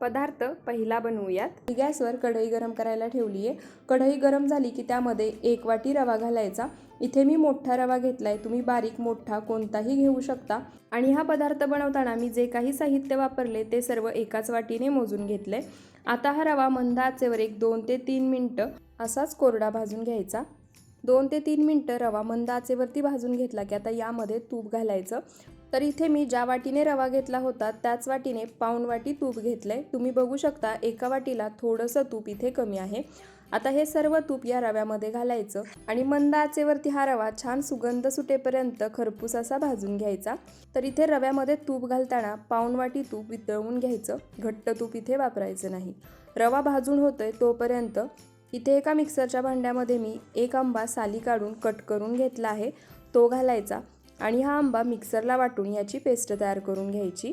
पदार्थ पहिला बनवूयात. गॅसवर कढई गरम करायला ठेवली आहे कढई गरम झाली की त्यामध्ये एक वाटी रवा घालायचा. इथे मी मोठा रवा घेतलाय. तुम्ही बारीक मोठा कोणताही घेऊ शकता. आणि हा पदार्थ बनवताना मी जे काही साहित्य वापरले ते सर्व एकाच वाटीने मोजून घेतले आता हा रवा मंद आचेवर एक दोन ते तीन मिनटं असाच कोरडा भाजून घ्यायचा. दोन ते तीन मिनटं रवा मंद आचेवरती भाजून घेतला की आता यामध्ये तूप घालायचं. तर इथे मी ज्या वाटीने रवा घेतला होता त्याच वाटीने पाऊण वाटी तूप घेतलंय. तुम्ही बघू शकता एका वाटीला थोडंसं तूप इथे कमी आहे. आता हे सर्व तूप या रव्यामध्ये घालायचं आणि मंद आचेवरती हा रवा छान सुगंध सुटेपर्यंत खरपूस असा भाजून घ्यायचा. तर इथे रव्यामध्ये तूप घालताना पाऊण वाटी तूप वितळवून घ्यायचं. घट्ट तूप इथे वापरायचं नाही. रवा भाजून होतोय तोपर्यंत इथे एका मिक्सरच्या भांड्यामध्ये मी एक आंबा साली काढून कट करून घेतला आहे. तो घालायचा. आणि हा आंबा मिक्सरला वाटून याची पेस्ट तयार करून घ्यायची.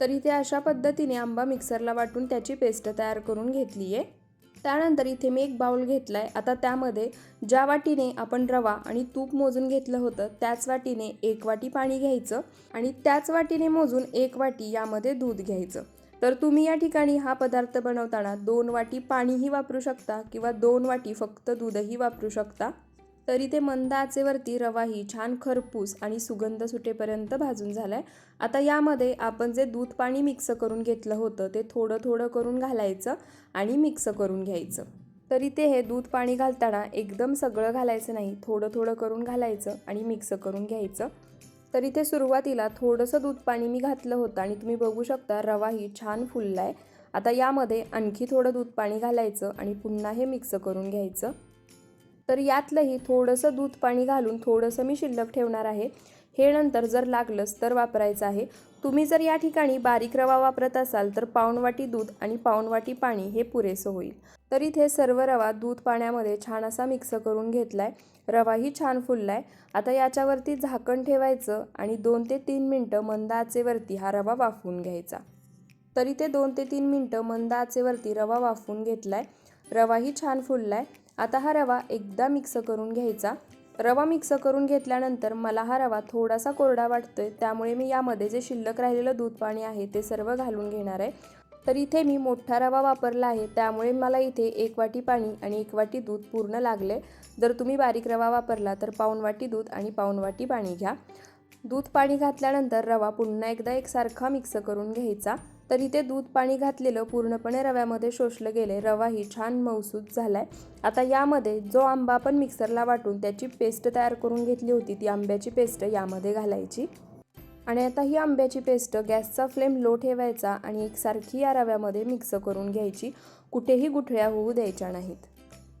तर इथे अशा पद्धतीने आंबा मिक्सरला वाटून त्याची पेस्ट तयार करून घेतली आहे. त्यानंतर इथे मी एक बाउल घेतला आहे आता त्यामध्ये ज्या वाटीने आपण रवा आणि तूप मोजून घेतलं होतं त्याच वाटीने एक वाटी पाणी घ्यायचं आणि त्याच वाटीने मोजून एक वाटी यामध्ये दूध घ्यायचं. तर तुम्ही या ठिकाणी हा पदार्थ बनवताना दोन वाटी पाणीही वापरू शकता किंवा दोन वाटी फक्त दूधही वापरू शकता. तरी ते मंद आचेवरती रवाही छान खरपूस आणि सुगंध सुटेपर्यंत भाजून झालाय. आता यामध्ये आपण जे दूध पाणी मिक्स करून घेतलं होतं ते थोडं थोडं करून घालायचं आणि मिक्स करून घ्यायचं. तरी ते हे दूध पाणी घालताना एकदम सगळं घालायचं नाही थोडं थोडं करून घालायचं आणि मिक्स करून घ्यायचं. तर इथे सुरुवातीला थोडंसं दूध पाणी मी घातलं होतं आणि तुम्ही बघू शकता रवाही छान फुलला आहे आता यामध्ये आणखी थोडं दूध पाणी घालायचं आणि पुन्हा हे मिक्स करून घ्यायचं. तर यातलंही थोडंसं दूध पाणी घालून थोडंसं मी शिल्लक ठेवणार आहे. हे नंतर जर लागलंच तर वापरायचं आहे. तुम्ही जर या ठिकाणी बारीक रवा वापरत असाल तर पाऊण वाटी दूध आणि पाऊण वाटी पाणी हे पुरेसं होईल. तर इथे सर्व रवा दूध पाण्यामध्ये छान असा मिक्स करून घेतला आहे रवाही छान फुललाय. आता याच्यावरती झाकण ठेवायचं आणि दोन ते तीन मिनटं मंद आचेवरती हा रवा वाफवून घ्यायचा. तरी ते दोन ते तीन मिनटं मंद आचेवरती रवा वाफवून आहे रवाही छान फुललाय. आता हा रवा एकदा मिक्स करून घ्यायचा. रवा मिक्स करून घेतल्यानंतर मला हा रवा थोडासा कोरडा वाटतोय त्यामुळे मी यामध्ये जे शिल्लक राहिलेलं दूध पाणी आहे ते सर्व घालून घेणार आहे. तर इथे मी मोठा रवा वापरला आहे त्यामुळे मला इथे एक वाटी पाणी आणि एक वाटी दूध पूर्ण लागले. जर तुम्ही बारीक रवा वापरला तर पाऊण वाटी दूध आणि पाऊण वाटी पाणी घ्या. दूध पाणी घातल्यानंतर रवा पुन्हा एकदा एकसारखा मिक्स करून घ्यायचा. तर इथे दूध पाणी घातलेलं पूर्णपणे रव्यामध्ये शोषलं गेले. रवाही छान मौसूद झालाय. आता यामध्ये जो आंबा आपण मिक्सरला वाटून त्याची पेस्ट तयार करून घेतली होती ती आंब्याची पेस्ट यामध्ये घालायची. आणि आता ही आंब्याची पेस्ट गॅसचा फ्लेम लो ठेवायचा आणि एकसारखी या रव्यामध्ये मिक्स करून घ्यायची. कुठेही गुठळ्या होऊ द्यायच्या नाहीत.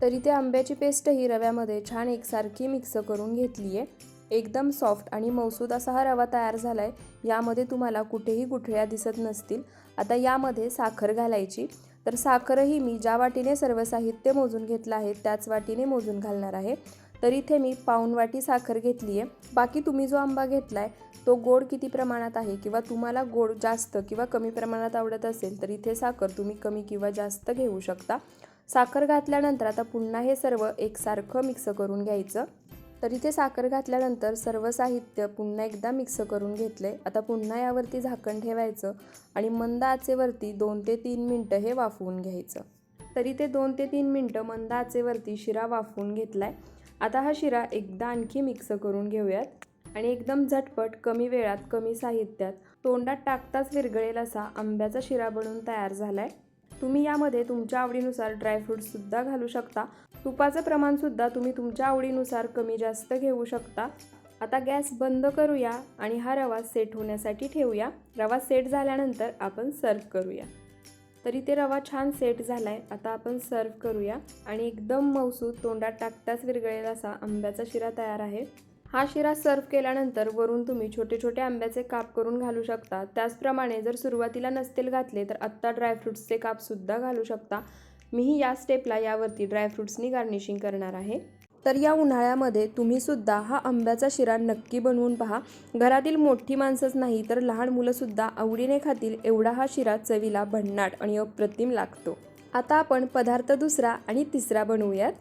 तर इथे आंब्याची पेस्ट ही रव्यामध्ये छान एकसारखी मिक्स करून घेतली आहे एकदम सॉफ्ट आणि मौसूद असा हा रवा तयार झाला आहे यामध्ये तुम्हाला कुठेही गुठळ्या दिसत नसतील. आता यामध्ये साखर घालायची. तर साखरही मी ज्या वाटीने सर्व साहित्य मोजून घेतलं आहे त्याच वाटीने मोजून घालणार आहे. तर इथे मी पाऊण वाटी साखर घेतली आहे बाकी तुम्ही जो आंबा घेतला आहे तो गोड किती प्रमाणात आहे किंवा तुम्हाला गोड जास्त किंवा कमी प्रमाणात आवडत असेल तर इथे साखर तुम्ही कमी किंवा जास्त घेऊ शकता. साखर घातल्यानंतर आता पुन्हा हे सर्व एकसारखं मिक्स करून घ्यायचं. तर इथे साखर घातल्यानंतर सर्व साहित्य पुन्हा एकदा मिक्स करून घेतले. आता पुन्हा यावरती झाकण ठेवायचं आणि मंद आचेवरती दोन ते तीन मिनटं हे वाफवून घ्यायचं. तरी ते दोन ते तीन मिनटं मंद आचेवरती शिरा वाफवून घेतला आहे आता हा शिरा एकदा आणखी मिक्स करून घेऊयात. आणि एकदम झटपट कमी वेळात कमी साहित्यात तोंडात टाकताच विरगळेल असा आंब्याचा शिरा बनून तयार झाला आहे तुम्ही यामध्ये तुमच्या आवडीनुसार ड्रायफ्रूट्ससुद्धा घालू शकता. तुपाचं प्रमाणसुद्धा तुम्ही तुमच्या आवडीनुसार कमी जास्त घेऊ शकता. आता गॅस बंद करूया आणि हा रवा सेट होण्यासाठी ठेवूया. रवा सेट झाल्यानंतर आपण सर्व करूया. तरी ते रवा छान सेट झाला आहे आता आपण सर्व करूया. आणि एकदम मौसूद तोंडात टाकताच विरगळेल असा आंब्याचा शिरा तयार आहे. हा शिरा सर्व केल्यानंतर वरून तुम्ही छोटे छोटे आंब्याचे काप करून घालू शकता. त्याचप्रमाणे जर सुरुवातीला नसतील घातले तर आत्ता ड्रायफ्रुट्सचे कापसुद्धा घालू शकता. मीही या स्टेपला यावरती ड्रायफ्रुट्सनी गार्निशिंग करणार आहे. तर या उन्हाळ्यामध्ये तुम्ही सुद्धा हा आंब्याचा शिरा नक्की बनवून पहा. घरातील मोठी माणसंच नाही तर लहान मुलंसुद्धा आवडीने खातील एवढा हा शिरा चवीला भन्नाट आणि अप्रतिम लागतो. आता आपण पदार्थ दुसरा आणि तिसरा बनवूयात.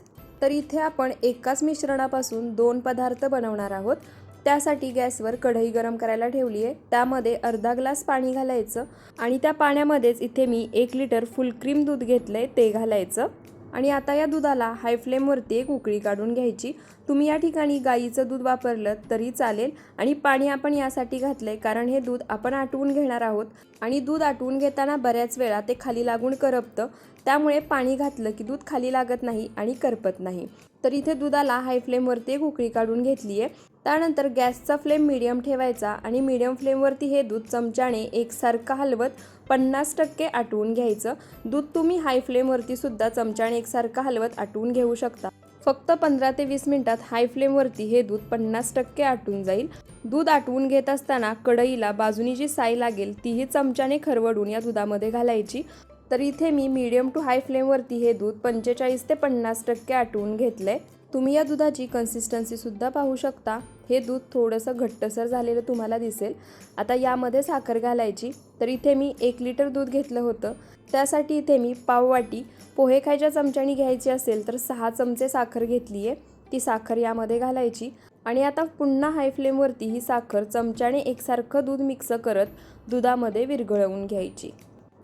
तर इथे आपण एकाच मिश्रणापासून दोन पदार्थ बनवणार आहोत. त्यासाठी गॅसवर कढई गरम करायला ठेवली आहे. त्यामध्ये अर्धा ग्लास पाणी घालायचं आणि त्या पाण्यामध्येच इथे मी एक लिटर फुल क्रीम दूध घेतलं आहे ते घालायचं. आणि आता या दुधाला हाय फ्लेमवरती एक उकळी काढून घ्यायची. तुम्ही या ठिकाणी गाईचं दूध वापरलं तरी चालेल. आणि पाणी आपण यासाठी घातलं आहे कारण हे दूध आपण आटवून घेणार आहोत. आणि दूध आटवून घेताना बऱ्याच वेळा ते खाली लागून करपतं. त्यामुळे पाणी घातलं की दूध खाली लागत नाही आणि करपत नाही. तर इथे दुधाला हाय फ्लेमवरती एक उकळी काढून घेतली आहे त्यानंतर गॅसचा फ्लेम मिडियम ठेवायचा आणि मिडियम फ्लेमवरती हे दूध चमच्याने एकसारखं हलवत पन्नास टक्के आटवून घ्यायचं. दूध तुम्ही हाय फ्लेमवरती सुद्धा चमच्याने एकसारखं हलवत आटवून घेऊ शकता. फक्त पंधरा ते वीस मिनिटात हाय फ्लेमवरती हे दूध पन्नास टक्के आटून जाईल. दूध आटवून घेत असताना कढईला बाजूनी जी साई लागेल तीही चमच्याने खरवडून या दुधामध्ये घालायची. तर इथे मी मीडियम टू हाय फ्लेमवरती हे दूध पंचेचाळीस ते पन्नास टक्के आटवून घेतलं आहे तुम्ही या दुधाची कन्सिस्टन्सीसुद्धा पाहू शकता. हे दूध थोडंसं घट्टसर झालेलं तुम्हाला दिसेल. आता यामध्ये साखर घालायची. तर इथे मी एक लिटर दूध घेतलं होतं. त्यासाठी इथे मी पाववाटी पोहे खायच्या चमच्यानी घ्यायची असेल तर सहा चमचे साखर घेतली आहे. ती साखर यामध्ये घालायची. आणि आता पुन्हा हाय फ्लेमवरती ही साखर चमच्याने एकसारखं दूध मिक्स करत दुधामध्ये विरघळवून घ्यायची.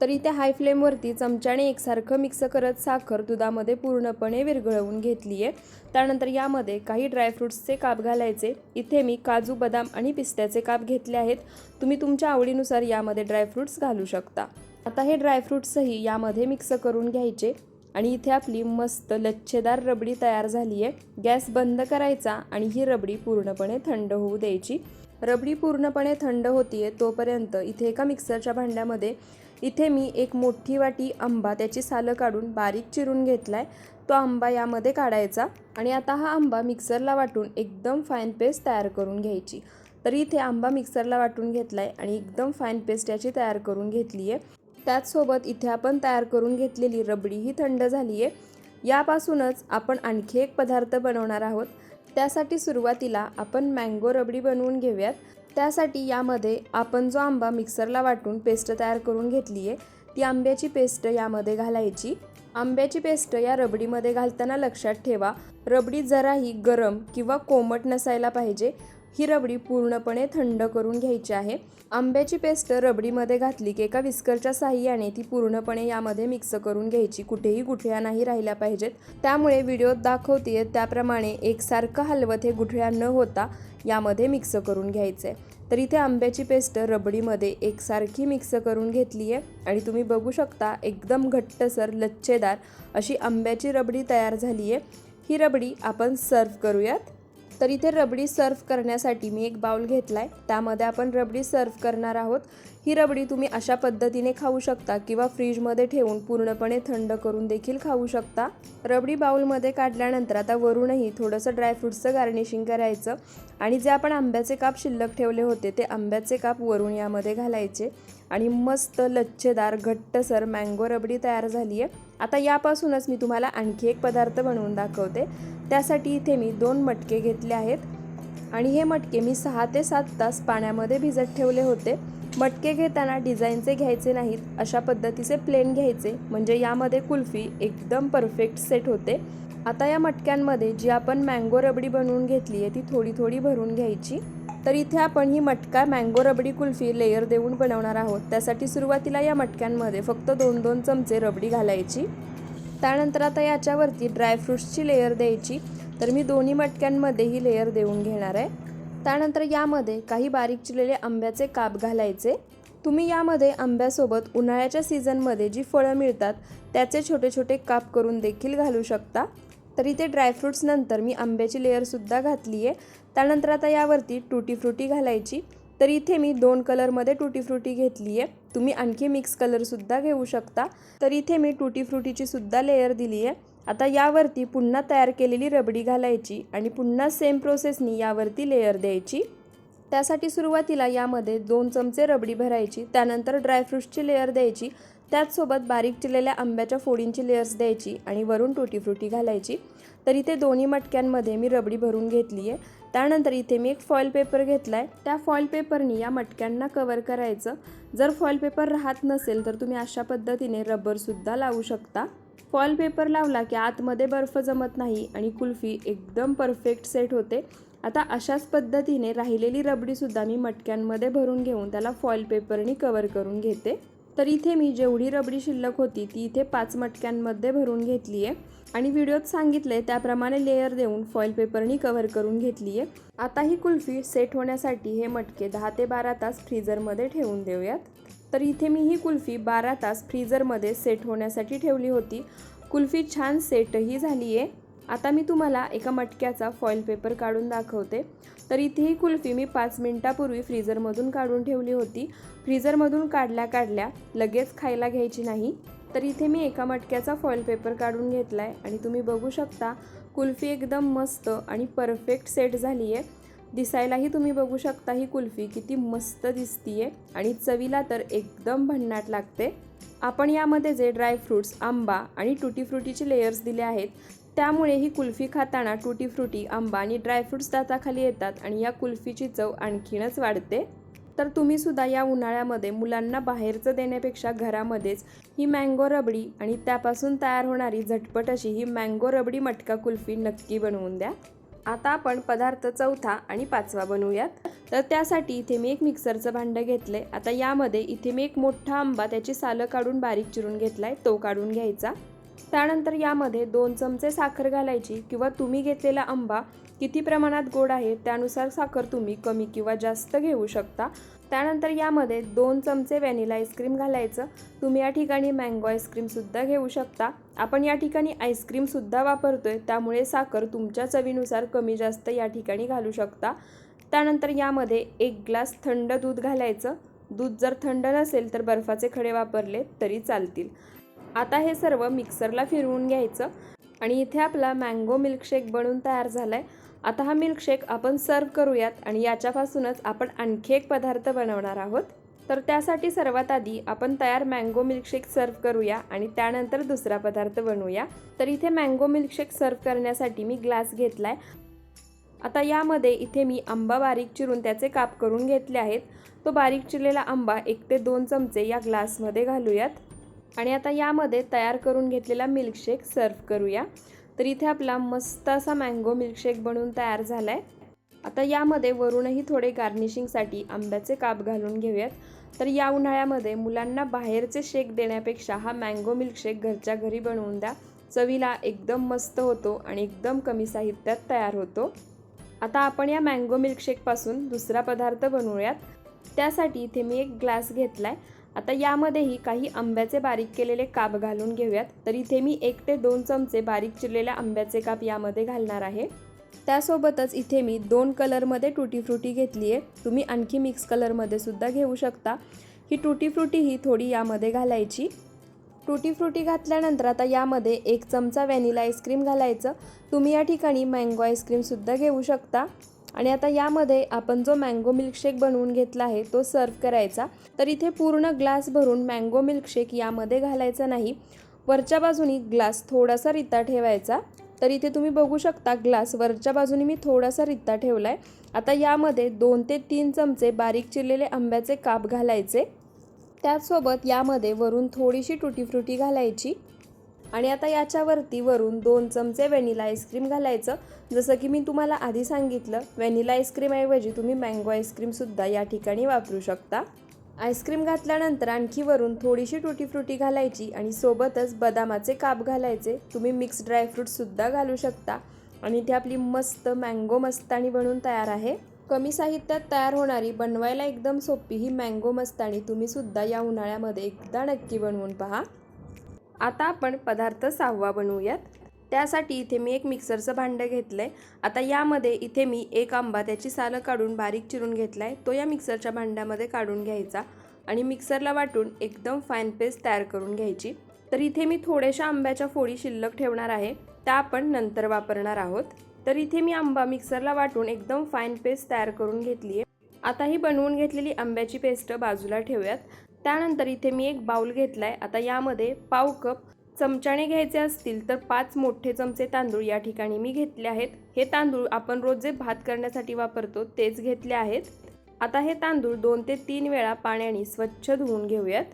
तर इथे हाय फ्लेमवरती चमच्याने एकसारखं मिक्स करत साखर दुधामध्ये पूर्णपणे विरघळवून घेतली आहे. त्यानंतर यामध्ये काही ड्रायफ्रुट्सचे काप घालायचे. इथे मी काजू बदाम आणि पिस्त्याचे काप घेतले आहेत. तुम्ही तुमच्या आवडीनुसार यामध्ये ड्रायफ्रुट्स घालू शकता. आता हे ड्रायफ्रुट्सही यामध्ये मिक्स करून घ्यायचे. आणि इथे आपली मस्त लच्छेदार रबडी तयार झाली आहे. गॅस बंद करायचा आणि ही रबडी पूर्णपणे थंड होऊ द्यायची. रबडी पूर्णपणे थंड होतीये तोपर्यंत इथे एका मिक्सरच्या भांड्यामध्ये इथे मी एक मोठी वाटी आंबा त्याची सालं काढून बारीक चिरून घेतला आहे तो आंबा यामध्ये काढायचा आणि आता हा आंबा मिक्सरला वाटून एकदम फाईन पेस्ट तयार करून घ्यायची. तर इथे आंबा मिक्सरला वाटून घेतला आहे आणि एकदम फाईन पेस्ट याची तयार करून घेतली आहे त्याचसोबत इथे आपण तयार करून घेतलेली रबडी ही थंड झाली आहे यापासूनच आपण आणखी एक पदार्थ बनवणार आहोत. त्यासाठी सुरुवातीला आपण मँगो रबडी बनवून घेऊयात. त्यासाठी यामध्ये आपण जो आंबा मिक्सरला वाटून पेस्ट तयार करून घेतली आहे ती आंब्याची पेस्ट यामध्ये घालायची. आंब्याची पेस्ट या रबडीमध्ये घालताना लक्षात ठेवा रबडी जराही गरम किंवा कोमट नसायला पाहिजे. ही रबडी पूर्णपणे थंड करून घ्यायची आहे. आंब्याची पेस्ट रबडीमध्ये घातली की एका विस्करच्या साह्याने ती पूर्णपणे यामध्ये मिक्स करून घ्यायची. कुठेही गुठळ्या नाही राहिल्या पाहिजेत. त्यामुळे व्हिडिओत दाखवते त्याप्रमाणे एकसारखं हलवत हे गुठळ्या न होता यामध्ये मिक्स करून घ्यायचं आहे तर इथे आंब्याची पेस्ट रबडीमध्ये एकसारखी मिक्स करून घेतली आहे आणि तुम्ही बघू शकता एकदम घट्टसर लच्छेदार अशी आंब्याची रबडी तयार झाली आहे ही रबडी आपण सर्व करूयात. तर इथे रबडी सर्व करण्यासाठी मी एक बाउल घेतला आहे त्यामध्ये आपण रबडी सर्व करणार आहोत. ही रबडी तुम्ही अशा पद्धतीने खाऊ शकता किंवा फ्रीजमध्ये ठेवून पूर्णपणे थंड करून देखील खाऊ शकता. रबडी बाउलमध्ये काढल्यानंतर आता वरूनही थोडंसं ड्रायफ्रूट्सचं गार्निशिंग करायचं. आणि जे आपण आंब्याचे काप शिल्लक ठेवले होते ते आंब्याचे काप वरून यामध्ये घालायचे. आणि मस्त लच्छेदार घट्टसर मँगो रबडी तयार झाली आहे. आता यापासूनच मी तुम्हाला आणखी एक पदार्थ बनवून दाखवते. त्यासाठी इथे मी दोन मटके घेतले आहेत. आणि हे मटके मी सहा ते सात तास पाण्यामध्ये भिजत ठेवले होते. मटके घेताना डिझाईनचे घ्यायचे नाहीत अशा पद्धतीचे प्लेन घ्यायचे. म्हणजे यामध्ये कुल्फी एकदम परफेक्ट सेट होते. आता या मटक्यांमध्ये जी आपण मँगो रबडी बनवून घेतली आहे ती थोडी थोडी भरून घ्यायची. तर इथे आपण ही मटका मँगो रबडी कुल्फी लेयर देऊन बनवणार आहोत. त्यासाठी सुरुवातीला या मटक्यांमध्ये फक्त दोन दोन चमचे रबडी घालायची. त्यानंतर आता याच्यावरती ड्रायफ्रुट्सची लेयर द्यायची. तर मी दोन्ही मटक्यांमध्ये ही लेयर देऊन घेणार आहे. त्यानंतर यामध्ये काही बारीक चिरलेले आंब्याचे काप घालायचे. तुम्ही यामध्ये आंब्यासोबत उन्हाळ्याच्या सीझनमध्ये जी फळं मिळतात त्याचे छोटे छोटे काप करून देखील घालू शकता. तर इथे ड्रायफ्रुट्स नंतर मी आंब्याची लेअरसुद्धा घातली आहे त्यानंतर आता यावरती टुटी फ्रुटी घालायची. तर इथे मी दोन कलरमध्ये टुटी फ्रुटी घेतली आहे तुम्ही आणखी मिक्स कलरसुद्धा घेऊ शकता. तर इथे मी टुटी फ्रुटीची सुद्धा लेअर दिली आहे आता यावरती पुन्हा तयार केलेली रबडी घालायची आणि पुन्हा सेम प्रोसेसनी यावरती लेअर द्यायची. त्यासाठी सुरुवातीला यामध्ये दोन चमचे रबडी भरायची. त्यानंतर ड्रायफ्रुट्सची लेअर द्यायची. त्याचसोबत बारीक चिरलेल्या आंब्याच्या फोडींची लेअर्स द्यायची आणि वरून टुटी फ्रुटी घालायची. तर इथे दोन्ही मटक्यांमध्ये मी रबडी भरून घेतली आहे. त्यानंतर इथे मी एक फॉईल पेपर घेतला आहे त्या फॉईल पेपरनी या मटक्यांना कवर करायचं. जर फॉईल पेपर राहत नसेल तर तुम्ही अशा पद्धतीने रबरसुद्धा लावू शकता. फॉईल पेपर लावला की आतमध्ये बर्फ जमत नाही आणि कुल्फी एकदम परफेक्ट सेट होते. आता अशाच पद्धतीने राहिलेली रबडीसुद्धा मी मटक्यांमध्ये भरून घेऊन त्याला फॉईल पेपरनी कवर करून घेते. तर इथे मी जेवढी रबडी शिल्लक होती ती इथे पाच मटक्यांमध्ये भरून घेतली आहे आणि व्हिडिओत सांगितले त्याप्रमाणे लेयर देऊन फॉईल पेपरनी कव्हर करून घेतली आहे आता ही कुल्फी सेट होण्यासाठी हे मटके दहा ते बारा तास फ्रीझरमध्ये ठेवून देऊयात. तर इथे मी ही कुल्फी बारा तास फ्रीझरमध्ये सेट होण्यासाठी ठेवली होती. कुल्फी छान सेटही झाली आहे आता मी तुम्हाला एका मटक्याचा फॉईल पेपर काढून दाखवते. तर इथे ही कुल्फी मी पाच मिनटापूर्वी फ्रीजरमधून काढून ठेवली होती. फ्रीजरमधून काढल्या काढल्या लगेच खायला घ्यायची नाही. तर इथे मी एका मटक्याचा फॉईल पेपर काढून घेतला आहे आणि तुम्ही बघू शकता कुल्फी एकदम मस्त आणि परफेक्ट सेट झाली आहे दिसायलाही तुम्ही बघू शकता ही कुल्फी किती मस्त दिसतीये आणि चवीला तर एकदम भन्नाट लागते. आपण यामध्ये जे ड्रायफ्रूट्स आंबा आणि टुटी फ्रुटीचे लेयर्स दिले आहेत त्यामुळे ही कुल्फी खाताना टुटी फ्रुटी आंबा आणि ड्रायफ्रूट्स दाताखाली येतात आणि या कुल्फीची चव आणखीनच वाढते. तर तुम्ही सुद्धा या उन्हाळ्यामध्ये मुलांना बाहेरचं देण्यापेक्षा घरामध्येच ही मँगो रबडी आणि त्यापासून तयार होणारी झटपट अशी ही मँगो रबडी मटका कुल्फी नक्की बनवून द्या. आता आपण पदार्थ चौथा आणि पाचवा बनवूयात. तर त्यासाठी इथे मी एक मिक्सरचं भांडं घेतलंय. आता यामध्ये इथे मी एक मोठा आंबा त्याची सालं काढून बारीक चिरून घेतलाय तो काढून घ्यायचा. त्यानंतर यामध्ये दोन चमचे साखर घालायची किंवा तुम्ही घेतलेला आंबा किती प्रमाणात गोड आहे त्यानुसार साखर तुम्ही कमी किंवा जास्त घेऊ शकता. त्यानंतर यामध्ये दोन चमचे व्हॅनिला आईस्क्रीम घालायचं. तुम्ही या ठिकाणी मँगो आईस्क्रीमसुद्धा घेऊ शकता. आपण या ठिकाणी आईस्क्रीमसुद्धा वापरतो आहे त्यामुळे साखर तुमच्या चवीनुसार कमी जास्त या ठिकाणी घालू शकता. त्यानंतर यामध्ये एक ग्लास थंड दूध घालायचं. दूध जर थंड नसेल तर बर्फाचे खडे वापरले तरी चालतील. आता हे सर्व मिक्सरला फिरवून घ्यायचं. आणि इथे आपला मँगो मिल्कशेक बनून तयार झाला आहे आता हा मिल्कशेक आपण सर्व करूयात आणि याच्यापासूनच आपण आणखी एक पदार्थ बनवणार आहोत. तर त्यासाठी सर्वात आधी आपण तयार मँगो मिल्कशेक सर्व करूया आणि त्यानंतर दुसरा पदार्थ बनवूया. तर इथे मँगो मिल्कशेक सर्व करण्यासाठी मी ग्लास घेतला आहे आता यामध्ये इथे मी आंबा बारीक चिरून त्याचे काप करून घेतले आहेत. तो बारीक चिरलेला आंबा एक ते दोन चमचे या ग्लासमध्ये घालूयात. आणि आता यामध्ये तयार करून घेतलेला मिल्कशेक सर्व करूया. तर इथे आपला मस्त असा मँगो मिल्कशेक बनवून तयार झाला आहे आता यामध्ये वरूनही थोडे गार्निशिंगसाठी आंब्याचे काप घालून घेऊयात. तर या उन्हाळ्यामध्ये मुलांना बाहेरचे शेक देण्यापेक्षा हा मँगो मिल्कशेक घरच्या घरी बनवून द्या. चवीला एकदम मस्त होतो आणि एकदम कमी साहित्यात तयार होतो. आता आपण या मँगो मिल्कशेकपासून दुसरा पदार्थ बनवूयात. त्यासाठी इथे मी एक ग्लास घेतला आहे आता यामध्येही काही आंब्याचे बारीक केलेले काप घालून घेऊयात. तर इथे मी एक ते दोन चमचे बारीक चिरलेल्या आंब्याचे काप यामध्ये घालणार आहे. त्यासोबतच इथे मी दोन कलरमध्ये टुटी फ्रुटी घेतली आहे. तुम्ही आणखी मिक्स कलरमध्ये सुद्धा घेऊ शकता. ही टुटी फ्रुटी ही थोडी यामध्ये घालायची. टुटी फ्रुटी घातल्यानंतर आता यामध्ये एक चमचा व्हॅनिला आईस्क्रीम घालायचं. तुम्ही या ठिकाणी मँगो आईस्क्रीमसुद्धा घेऊ शकता. आणि आता यामध्ये आपण जो मँगो मिल्कशेक बनवून घेतला आहे तो सर्व करायचा. तर इथे पूर्ण ग्लास भरून मँगो मिल्कशेक यामध्ये घालायचा नाही. वरच्या बाजूनी ग्लास थोडासा रित्ता ठेवायचा. तर इथे तुम्ही बघू शकता ग्लास वरच्या बाजूने मी थोडासा रित्ता ठेवला आहे आता यामध्ये दोन ते तीन चमचे बारीक चिरलेले आंब्याचे काप घालायचे. त्याचसोबत यामध्ये वरून थोडीशी टुटी फ्रुटी घालायची. आणि आता याच्यावरती वरून दोन चमचे व्हॅनिला आईस्क्रीम घालायचं. जसं की मी तुम्हाला आधी सांगितलं व्हॅनिला आईस्क्रीमऐवजी तुम्ही मँगो आईस्क्रीमसुद्धा या ठिकाणी वापरू शकता. आईस्क्रीम घातल्यानंतर आणखी वरून थोडीशी टुटी फ्रुटी घालायची आणि सोबतच बदामाचे काप घालायचे. तुम्ही मिक्स ड्रायफ्रूटसुद्धा घालू शकता. आणि ती आपली मस्त मँगो मस्ताणी बनून तयार आहे. कमी साहित्यात तयार होणारी बनवायला एकदम सोपी ही मँगो मस्ताणी तुम्हीसुद्धा या उन्हाळ्यामध्ये एकदा नक्की बनवून पहा. आता आपण पदार्थ सहावा बनवूयात. त्यासाठी इथे मी एक मिक्सरचं भांडं घेतलं आहे आता यामध्ये इथे मी एक आंबा त्याची सालं काढून बारीक चिरून घेतला आहे तो या मिक्सरच्या भांड्यामध्ये काढून घ्यायचा आणि मिक्सरला वाटून एकदम फाईन पेस्ट तयार करून घ्यायची. तर इथे मी थोड्याशा आंब्याच्या फोडी शिल्लक ठेवणार आहे. त्या आपण नंतर वापरणार आहोत. तर इथे मी आंबा मिक्सरला वाटून एकदम फाईन पेस्ट तयार करून घेतली आहे आता ही बनवून घेतलेली आंब्याची पेस्ट बाजूला ठेवूयात. त्यानंतर इथे मी एक बाउल घेतला आहे आता यामध्ये पाव कप चमच्याने घ्यायचे असतील तर पाच मोठे चमचे तांदूळ या ठिकाणी मी घेतले आहेत. हे तांदूळ आपण रोज जे भात करण्यासाठी वापरतो तेच घेतले आहेत. आता हे तांदूळ दोन ते तीन वेळा पाण्याने स्वच्छ धुवून घेऊयात.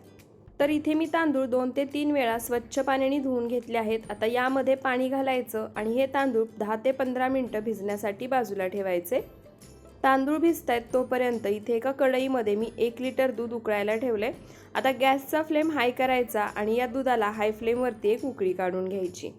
तर इथे मी तांदूळ दोन ते तीन वेळा स्वच्छ पाण्याने धुवून घेतले आहेत. आता यामध्ये पाणी घालायचं आणि हे तांदूळ दहा ते पंधरा मिनटं भिजण्यासाठी बाजूला ठेवायचे. तांदूळ भिजत आहेत तोपर्यंत इथे एका कढईमध्ये मी एक लिटर दूध उकळायला ठेवले. आता गॅसचा फ्लेम हाय करायचा आणि या दुधाला हाय फ्लेमवरती एक उकळी काढून घ्यायची.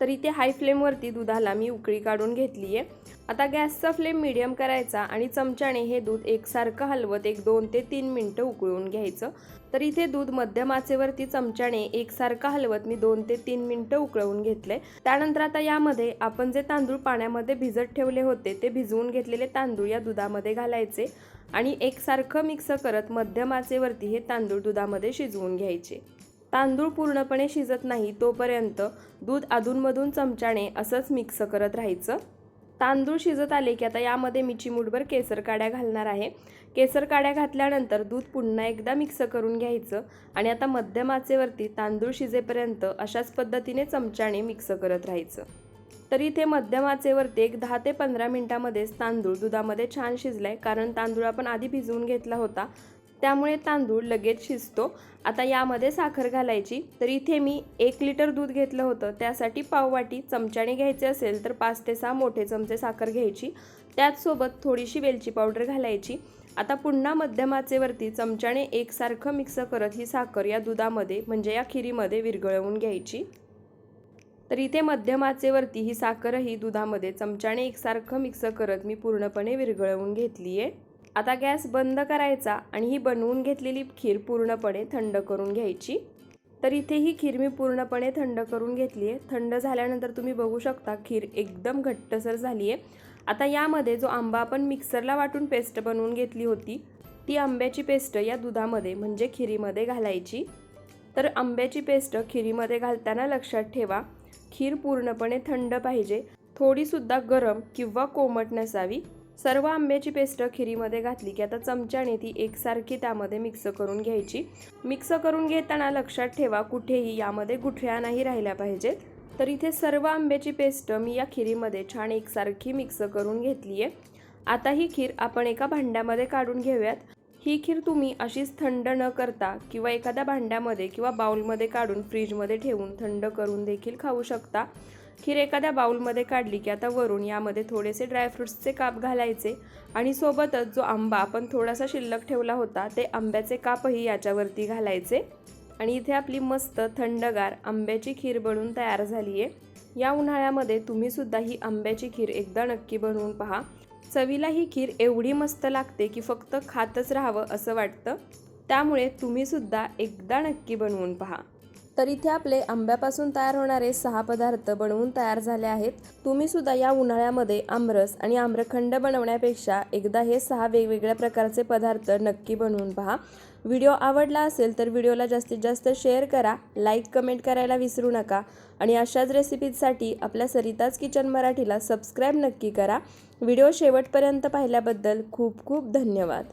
तर इथे हाय फ्लेमवरती दुधाला मी उकळी काढून घेतली आहे आता गॅसचा फ्लेम मिडियम करायचा आणि चमच्याने हे दूध एकसारखं हलवत एक दोन ते तीन मिनटं उकळून घ्यायचं. तर इथे दूध मध्यम आचेवरती चमच्याने एकसारखं हलवत मी दोन ते तीन मिनटं उकळवून घेतले. त्यानंतर आता यामध्ये आपण जे तांदूळ पाण्यामध्ये भिजत ठेवले होते ते भिजवून घेतलेले तांदूळ या दुधामध्ये घालायचे आणि एकसारखं मिक्स करत मध्यम आचेवरती हे तांदूळ दुधामध्ये शिजवून घ्यायचे. तांदूळ पूर्णपणे शिजत नाही तोपर्यंत दूध अधूनमधून चमच्याने असंच मिक्स करत राहायचं. तांदूळ शिजत आले की आता यामध्ये मी चिमूटभर केसर काड्या घालणार आहे. केसर काड्या घातल्यानंतर दूध पुन्हा एकदा मिक्स करून घ्यायचं आणि आता मध्यम आचेवरती तांदूळ शिजेपर्यंत अशाच पद्धतीने चमच्याने मिक्स करत राहायचं. तर इथे मध्यम आचेवरती एक दहा ते पंधरा मिनटामध्येच तांदूळ दुधामध्ये छान शिजलाय कारण तांदूळ आपण आधी भिजवून घेतला होता त्यामुळे तांदूळ लगेच शिजतो. आता यामध्ये साखर घालायची तर इथे मी एक लिटर दूध घेतलं होतं त्यासाठी पाववाटी चमच्याने घ्यायचे असेल तर पाच ते सहा मोठे चमचे साखर घ्यायची. त्याचसोबत थोडीशी वेलची पावडर घालायची. आता पुन्हा मध्यमाचेवरती चमच्याने एकसारखं मिक्स करत ही साखर या दुधामध्ये म्हणजे या खिरीमध्ये विरघळवून घ्यायची. तर इथे मध्यमाचेवरती ही साखरही दुधामध्ये चमच्याने एकसारखं मिक्स करत मी पूर्णपणे विरघळवून घेतली आहे आता गॅस बंद करायचा आणि ही बनवून घेतलेली खीर पूर्णपणे थंड करून घ्यायची. तर इथे ही खीर मी पूर्णपणे थंड करून घेतली आहे थंड झाल्यानंतर तुम्ही बघू शकता खीर एकदम घट्टसर झाली आहे आता यामध्ये जो आंबा आपण मिक्सरला वाटून पेस्ट बनवून घेतली होती ती आंब्याची पेस्ट या दुधामध्ये म्हणजे खिरीमध्ये घालायची. तर आंब्याची पेस्ट खिरीमध्ये घालताना लक्षात ठेवा खीर पूर्णपणे थंड पाहिजे थोडीसुद्धा गरम किंवा कोमट नसावी. सर्व आंब्याची पेस्ट खिरीमध्ये घातली की आता चमच्याने ती एकसारखी त्यामध्ये मिक्स करून घ्यायची. मिक्स करून घेताना लक्षात ठेवा कुठेही यामध्ये गुठळ्या नाही राहिल्या पाहिजेत. तर इथे सर्व आंब्याची पेस्ट मी या खिरीमध्ये छान एकसारखी मिक्स करून घेतली आहे. आता ही खीर आपण एका भांड्यामध्ये काढून घेऊयात. ही खीर तुम्ही अशीच थंड न करता किंवा एखाद्या भांड्यामध्ये किंवा बाउलमध्ये काढून फ्रीजमध्ये ठेवून थंड करून देखील खाऊ शकता. खीर एखाद्या बाऊलमध्ये काढली की आता वरून यामध्ये थोडेसे ड्रायफ्रुट्सचे काप घालायचे आणि सोबतच जो आंबा आपण थोडासा शिल्लक ठेवला होता ते आंब्याचे कापही याच्यावरती घालायचे. आणि इथे आपली मस्त थंडगार आंब्याची खीर बनवून तयार झाली आहे. या उन्हाळ्यामध्ये तुम्हीसुद्धा ही आंब्याची खीर एकदा नक्की बनवून पहा. चवीला ही खीर एवढी मस्त लागते की फक्त खातच राहावं असं वाटतं. त्यामुळे तुम्हीसुद्धा एकदा नक्की बनवून पहा. तर इथे आपले आंब्यापासून तयार होणारे सहा पदार्थ बनवून तयार झाले आहेत. तुम्ही सुद्धा या उन्हाळ्यामध्ये आमरस आणि आम्रखंड बनवण्यापेक्षा एकदा हे सहा वेगवेगळ्या प्रकारचे पदार्थ नक्की बनवून पहा. व्हिडिओ आवडला असेल तर व्हिडिओला जास्तीत जास्त शेअर करा लाईक कमेंट करायला विसरू नका आणि अशाच रेसिपीजसाठी आपल्या सरिताज किचन मराठीला सबस्क्राईब नक्की करा. व्हिडिओ शेवटपर्यंत पाहिल्याबद्दल खूप खूप धन्यवाद.